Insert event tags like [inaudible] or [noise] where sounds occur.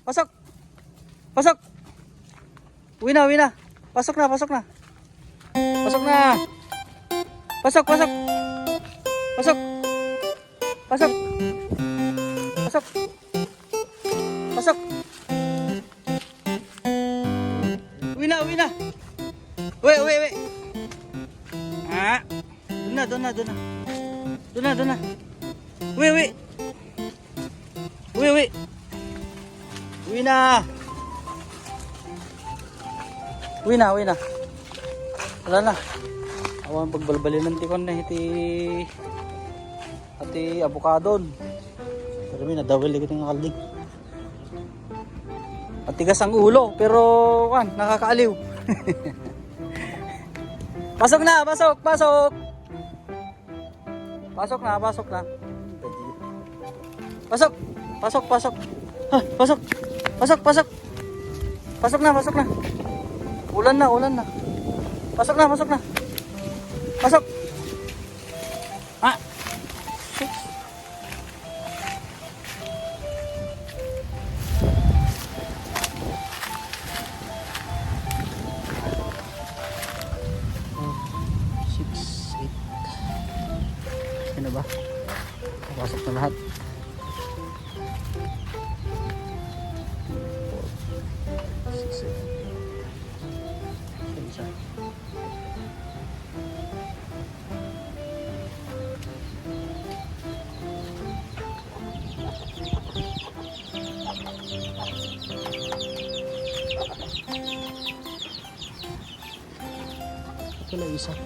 Pasok! Pasok! Uwi na, uwi na. Pasok na, pasok na. Pasok na. Pasok, pasok. Pasok. Pasok. Pasok. Pasok. Uwi na, uwi na. Uwi, uwi, uwi. Ah. Doon na, doon na, doon na. Doon na, doon na. Uwi, uwi. Uwi, uwi. Uwi na. Uwi na, uwi na. Wala na. Awan pagbalbalin ng tikon na iti ati abukadon. Pero may nadawil ikot ng kaldig. Matigas ang ulo pero kan nakakaaliw. [laughs] pasok na, pasok, pasok. Pasok na, pasok na. Pasok, pasok, pasok. Ha, pasok. Pasok, pasok. Pasok na, pasok na. Ulan na, ulan na. Pasok na, pasok na. Pasok. Ah. Six, eight. Yan na ba? Pasok na lahat. televisor.